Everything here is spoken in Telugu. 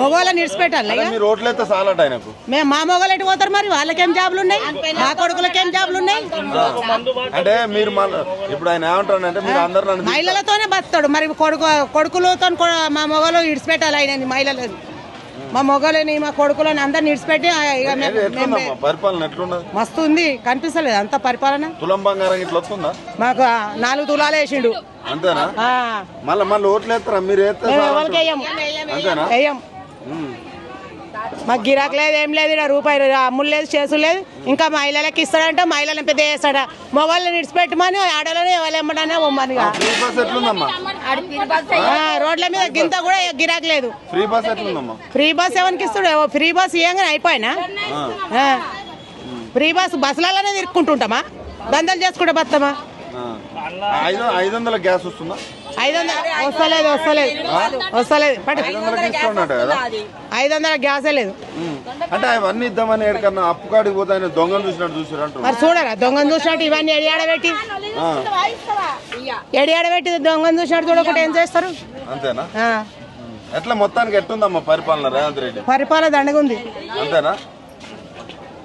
మొగోళ్ళని నిడిచిపెట్టాలి ఇక మీరు అయితే ఆయనకు. మేము మా మొగలు ఎటు పోతారు మరి? వాళ్ళకేం జాబులు ఉన్నాయి? మా కొడుకులకేం జాబులు ఉన్నాయి? అంటే మీరు మన ఇప్పుడు ఆయన ఏమంటారంటే మీరు అందరు నన్ను మహిళలతోనే బతాడు మరి కొడుకు కొడుకులతో మా మొగలు ఇడిచిపెట్టాలి ఆయన మహిళలు మా మొగలని మా కొడుకులని పరిపాలన ఎట్లున్నది? మస్తు ఉంది కనిపిస్తలేదు. అంత పరిపాలన. తులం బంగారం ఇట్లా వస్తుందా? మాకు నాలుగు తులాలు వేసిండు. అంతేనా? మళ్ళీ మళ్ళీ ఓట్లు వేస్తారా? మీరు వేయం. మాకు గిరాకు లేదు ఏం లేదు ఈడ రూపాయి అమ్ములు లేదు చేసు లేదు. ఇంకా మహిళలకు ఇస్తాడంటే మహిళలను పెద్ద చేస్తాడా? మొగళ్ళని ఇడిచిపెట్టమని ఆడలని ఎవరు బస్ ఎట్లుందమ్మా? రోడ్ల మీద గింత కూడా గిరాకు లేదు ఫ్రీ బస్ ఫ్రీ బస్ ఎవరికి ఇస్తాడు? ఓ ఫ్రీ బస్ ఇవ్వగానే అయిపోయినా. Free bus బస్సులలోనే తిరుక్కుంటుంటామా? దందలు చేసుకుంటే బతామా. ఐదు ఐదు వందల గ్యాస్ వస్తుందా? ఐదు వందల వస్తలేదు. వస్తలేదు వస్తలేదు. పట్టు. ఐదు కదా? ఐదు వందల గ్యాసే లేదు. అంటే అవన్నీ ఇద్దామని ఎక్కడన్నా అప్పు కాడికి పోతే ఆయన దొంగలు చూసినట్టు చూసారు మరి చూడరా దొంగను చూసినట్టు ఇవన్నీ ఎడి ఆడబెట్టి ఎడి ఆడబెట్టి దొంగను చూసినట్టు చూడకుండా ఏం చేస్తారు? అంతేనా. ఎట్లా మొత్తానికి ఎట్టుందమ్మా పరిపాలన రేవంత్ రెడ్డి? పరిపాలన దండగా ఉంది అంతేనా?